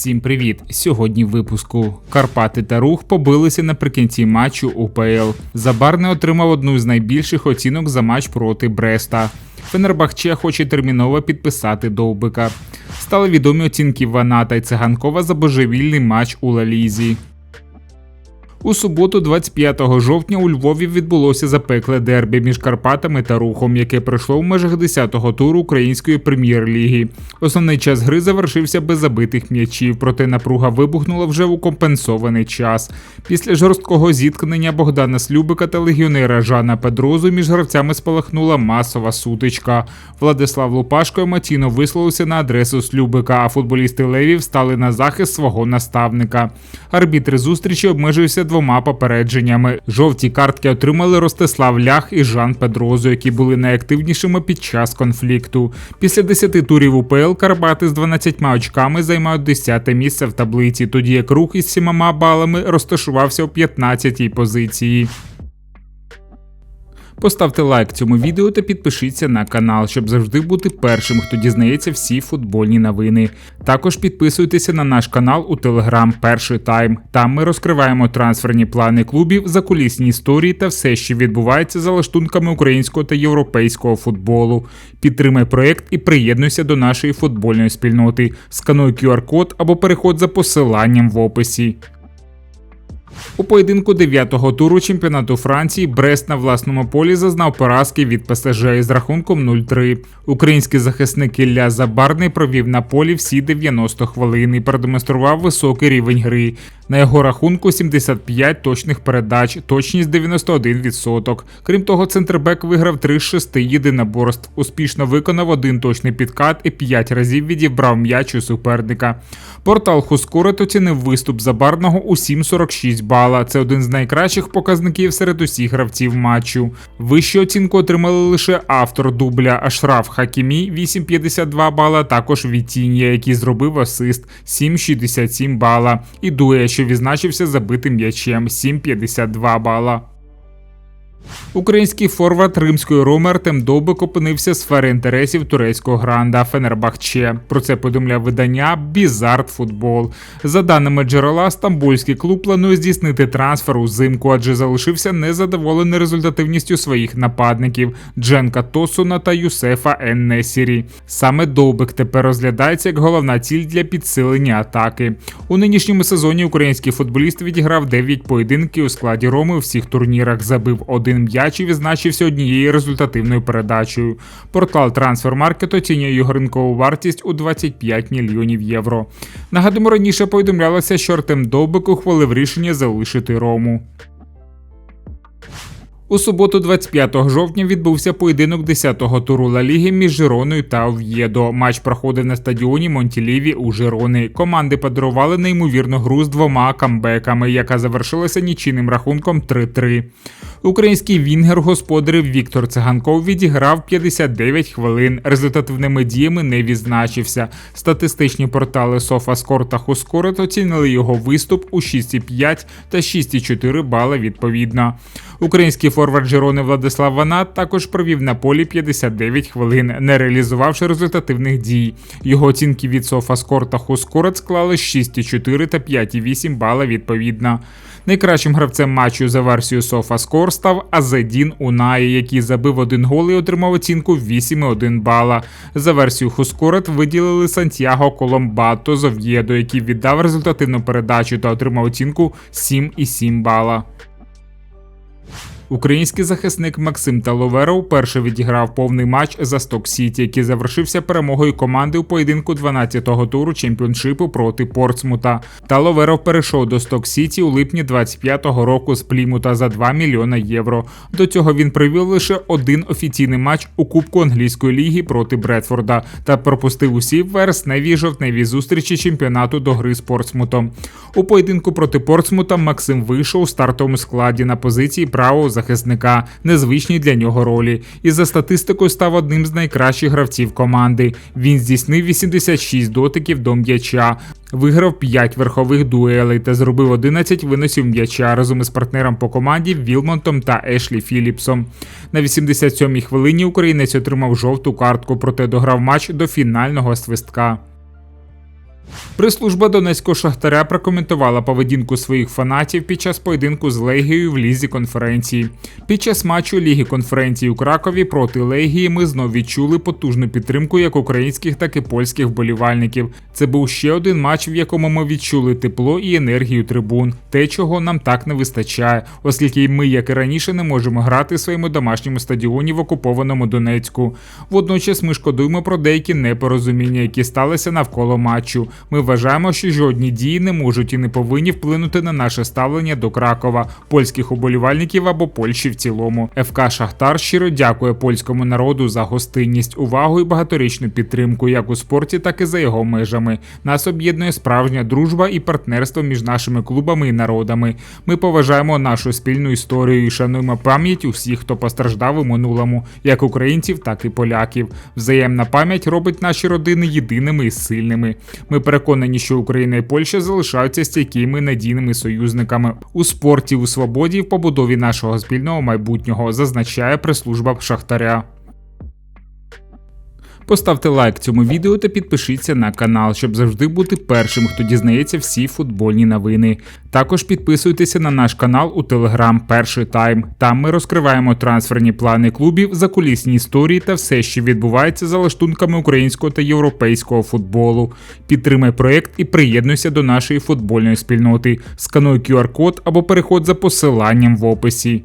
Всім привіт! Сьогодні в випуску Карпати та Рух побилися наприкінці матчу УПЛ. Забарне отримав одну з найбільших оцінок за матч проти Бреста. Фенербахче хоче терміново підписати Довбика. Стали відомі оцінки Ваната і Циганкова за божевільний матч у Лалізі. У суботу, 25 жовтня, у Львові відбулося запекле дербі між Карпатами та Рухом, яке пройшло в межах 10-го туру української прем'єр-ліги. Основний час гри завершився без забитих м'ячів, проте напруга вибухнула вже у компенсований час. Після жорсткого зіткнення Богдана Слюбика та легіонера Жана Педрозу між гравцями спалахнула масова сутичка. Владислав Лупашко емоційно висловився на адресу Слюбика, а футболісти Левів стали на захист свого наставника. Арбітри зустрічі обмежуються двома попередженнями. Жовті картки отримали Ростислав Лях і Жан Педрозу, які були найактивнішими під час конфлікту. Після 10 турів УПЛ Карпати з 12 очками займають 10 місце в таблиці, тоді як рух із 7 балами розташувався у 15-й позиції. Поставте лайк цьому відео та підпишіться на канал, щоб завжди бути першим, хто дізнається всі футбольні новини. Також підписуйтеся на наш канал у Телеграм Перший Тайм. Там ми розкриваємо трансферні плани клубів, закулісні історії та все, що відбувається за лаштунками українського та європейського футболу. Підтримай проект і приєднуйся до нашої футбольної спільноти. Скануй QR-код або переход за посиланням в описі. У поєдинку 9-го туру чемпіонату Франції Брест на власному полі зазнав поразки від ПСЖ із рахунком 0-3. Український захисник Ілля Забарний провів на полі всі 90 хвилин і продемонстрував високий рівень гри. На його рахунку 75 точних передач, точність 91%. Крім того, центрбек виграв 3 з 6 єдиноборств, успішно виконав один точний підкат і 5 разів відібрав м'яч у суперника. Портал Хускорет оцінив виступ Забарного у 7,46 бала. Це один з найкращих показників серед усіх гравців матчу. Вищу оцінку отримали лише автор дубля Ашраф Хакімі 8,52 бала, також Вітінія, який зробив асист 7,67 бала. І дуя, що відзначився забитим м'ячем 7,52 бала. Український форвард римської Роми Артем Довбик опинився в сфері інтересів турецького гранда Фенербахче. Про це повідомляє видання Бізард Футбол. За даними джерела, стамбульський клуб планує здійснити трансфер узимку, адже залишився незадоволений результативністю своїх нападників Дженка Тосуна та Юсефа Еннесірі. Саме Довбик тепер розглядається як головна ціль для підсилення атаки. У нинішньому сезоні український футболіст відіграв 9 поєдинків у складі Роми у всіх турнірах. Забив один м'яч і відзначився однією результативною передачею. Портал Трансфермаркет оцінює його ринкову вартість у 25 мільйонів євро. Нагадуємо, раніше повідомлялося, що Артем Довбик ухвалив рішення залишити Рому. У суботу, 25 жовтня, відбувся поєдинок 10-го туру Ла Ліги між Жироною та Ов'єдо. Матч проходив на стадіоні Монтіліві у Жирони. Команди подарували неймовірну гру з двома камбеками, яка завершилася нічийним рахунком 3-3. Український вінгер господарів Віктор Циганков відіграв 59 хвилин. Результативними діями не відзначився. Статистичні портали Софаскор та Хускорет оцінили його виступ у 6,5 та 6,4 бали відповідно. Український форвард Жирони Владислав Ванат також провів на полі 59 хвилин, не реалізувавши результативних дій. Його оцінки від Софаскор та Хускорет склали 6,4 та 5,8 бала відповідно. Найкращим гравцем матчу за версією SofaScore став Азедін Унаї, який забив один гол і отримав оцінку 8,1 бала. За версією Хускорет виділили Сантьяго Коломбато з Ов'єдо, який віддав результативну передачу та отримав оцінку 7,7 бала. Український захисник Максим Таловеров вперше відіграв повний матч за Сток Сіті, який завершився перемогою команди у поєдинку 12-го туру чемпіоншипу проти Портсмута. Таловеров перейшов до Сток Сіті у липні 25-го року з Плімута за 2 мільйона євро. До цього він провів лише один офіційний матч у Кубку англійської ліги проти Бредфорда та пропустив усі вересневі жовтневі зустрічі чемпіонату до гри з Портсмутом. У поєдинку проти Портсмута Максим вийшов у стартовому складі на позиції правого захисника, незвичній для нього ролі, і за статистикою став одним з найкращих гравців команди. Він здійснив 86 дотиків до м'яча, виграв 5 верхових дуелей та зробив 11 виносів м'яча разом із партнером по команді Вілмонтом та Ешлі Філіпсом. На 87-й хвилині українець отримав жовту картку, проте дограв матч до фінального свистка. Прес-служба Донецького шахтаря прокоментувала поведінку своїх фанатів під час поєдинку з Легією в лізі конференції. Під час матчу Ліги конференції у Кракові проти Легії ми знов відчули потужну підтримку як українських, так і польських вболівальників. Це був ще один матч, в якому ми відчули тепло і енергію трибун, те, чого нам так не вистачає, оскільки ми, як і раніше, не можемо грати в своєму домашньому стадіоні в окупованому Донецьку. Водночас ми шкодуємо про деякі непорозуміння, які сталися навколо матчу. Ми вважаємо, що жодні дії не можуть і не повинні вплинути на наше ставлення до Кракова, польських уболівальників або Польщі в цілому. ФК Шахтар щиро дякує польському народу за гостинність, увагу і багаторічну підтримку, як у спорті, так і за його межами. Нас об'єднує справжня дружба і партнерство між нашими клубами і народами. Ми поважаємо нашу спільну історію і шануємо пам'ять усіх, хто постраждав у минулому, як українців, так і поляків. Взаємна пам'ять робить наші родини єдиними і сильними. Переконані, що Україна і Польща залишаються стійкими надійними союзниками у спорті, у свободі в побудові нашого спільного майбутнього, зазначає прес-служба Шахтаря. Поставте лайк цьому відео та підпишіться на канал, щоб завжди бути першим, хто дізнається всі футбольні новини. Також підписуйтеся на наш канал у Телеграм Перший Тайм. Там ми розкриваємо трансферні плани клубів, закулісні історії та все, що відбувається за лаштунками українського та європейського футболу. Підтримай проект і приєднуйся до нашої футбольної спільноти. Скануй QR-код або переходь за посиланням в описі.